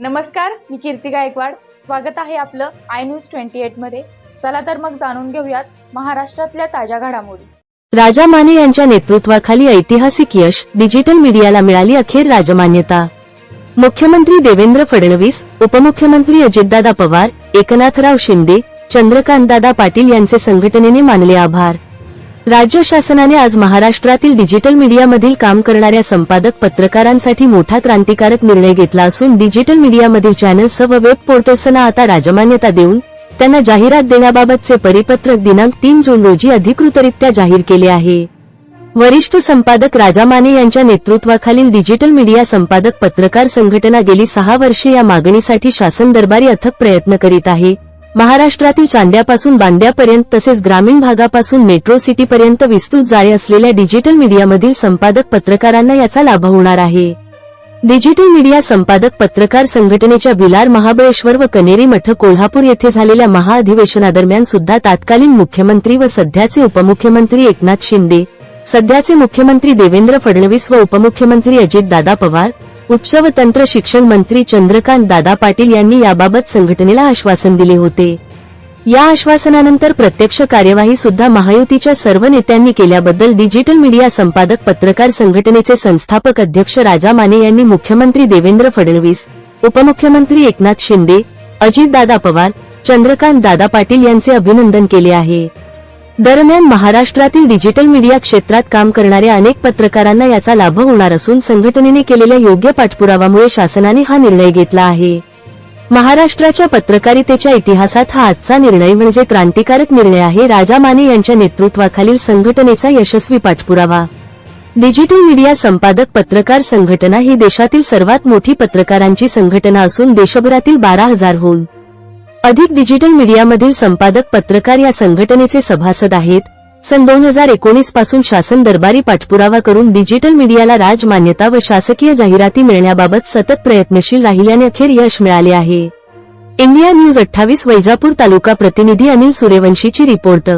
नमस्कार मी कीर्ती गायकवाड. स्वागत आहे आपलं आय न्यूज ट्वेंटी एटमध्ये. चला तर मग जाणून घेऊयात महाराष्ट्रातल्या ताज्या घडामोडी. राजा माने यांच्या नेतृत्वाखाली ऐतिहासिक यश डिजिटल मीडियाला मिळाली अखेर राजमान्यता. मुख्यमंत्री देवेंद्र फडणवीस उपमुख्यमंत्री अजितदादा पवार एकनाथराव शिंदे चंद्रकांतदादा पाटील यांचे संघटनेने मानले आभार. राज्य शासनाने आज महाराष्ट्रातील डिजिटल मीडियामधील काम करणाऱ्या संपादक पत्रकारांसाठी मोठा क्रांतिकारक निर्णय घेतला असून डिजिटल मीडियामधील चॅनल्स व वेब पोर्टल्सना आता राजमान्यता देऊन त्यांना जाहिरात देण्याबाबतचे परिपत्रक दिनांक तीन जून रोजी अधिकृतरित्या जाहीर केले आहे. वरिष्ठ संपादक राजा माने यांच्या नेतृत्वाखालील डिजिटल मीडिया संपादक पत्रकार संघटना गेली सहा वर्षे या मागणीसाठी शासन दरबारी अथक प्रयत्न करीत आहे. महाराष्ट्रातील चांद्यापासून बांद्यापर्यंत तसेच ग्रामीण भागापासून मेट्रो सिटीपर्यंत विस्तृत जाळे असलेल्या डिजिटल मीडियामधील संपादक पत्रकारांना याचा लाभ होणार आहे. डिजिटल मीडिया संपादक पत्रकार संघटनेच्या विलार महाबळेश्वर व कनेरी मठ कोल्हापूर येथे झालेल्या महाअधिवेशनादरम्यान सुद्धा तत्कालीन मुख्यमंत्री व सध्याचे उपमुख्यमंत्री एकनाथ शिंदे सध्याचे मुख्यमंत्री देवेंद्र फडणवीस व उपमुख्यमंत्री अजितदादा पवार उच्च व तंत्र शिक्षण मंत्री चंद्रकांत दादा पाटील यांनी याबाबत संघटनेला आश्वासन दिले होते. या आश्वासनानंतर प्रत्यक्ष कार्यवाही सुद्धा महायुतीच्या सर्व नेत्यांनी केल्याबद्दल डिजिटल मीडिया संपादक पत्रकार संघटनेचे संस्थापक अध्यक्ष राजा माने यांनी मुख्यमंत्री देवेंद्र फडणवीस उपमुख्यमंत्री एकनाथ शिंदे अजितदादा पवार चंद्रकांत दादा पाटील यांचे अभिनंदन केले आहे. दरम्यान महाराष्ट्रातील डिजिटल मीडिया क्षेत्रात काम करणाऱ्या अनेक पत्रकारांना याचा लाभ होणार असून संघटनेने केलेल्या योग्य पाठपुरावामुळे शासनाने हा निर्णय घेतला आहे. महाराष्ट्राच्या पत्रकारितेच्या इतिहासात हा आजचा निर्णय म्हणजे क्रांतिकारक निर्णय आहे. राजा माने यांच्या नेतृत्वाखालील संघटनेचा यशस्वी पाठपुरावा. डिजिटल मीडिया संपादक पत्रकार संघटना ही देशातील सर्वात मोठी पत्रकारांची संघटना असून देशभरातील बारा हजारहून अधिक डिजिटल मीडियामधील संपादक पत्रकार या संघटनेचे सभासद आहेत. सन दोन हजार एकोणीसपासून शासन दरबारी पाठपुरावा करून डिजिटल मीडियाला राजमान्यता व शासकीय जाहिराती मिळण्याबाबत सतत प्रयत्नशील राहिल्याने अखेर यश मिळाले आहे. इंडिया न्यूज अठ्ठावीस वैजापूर तालुका प्रतिनिधी अनिल सूर्यवंशीची रिपोर्ट.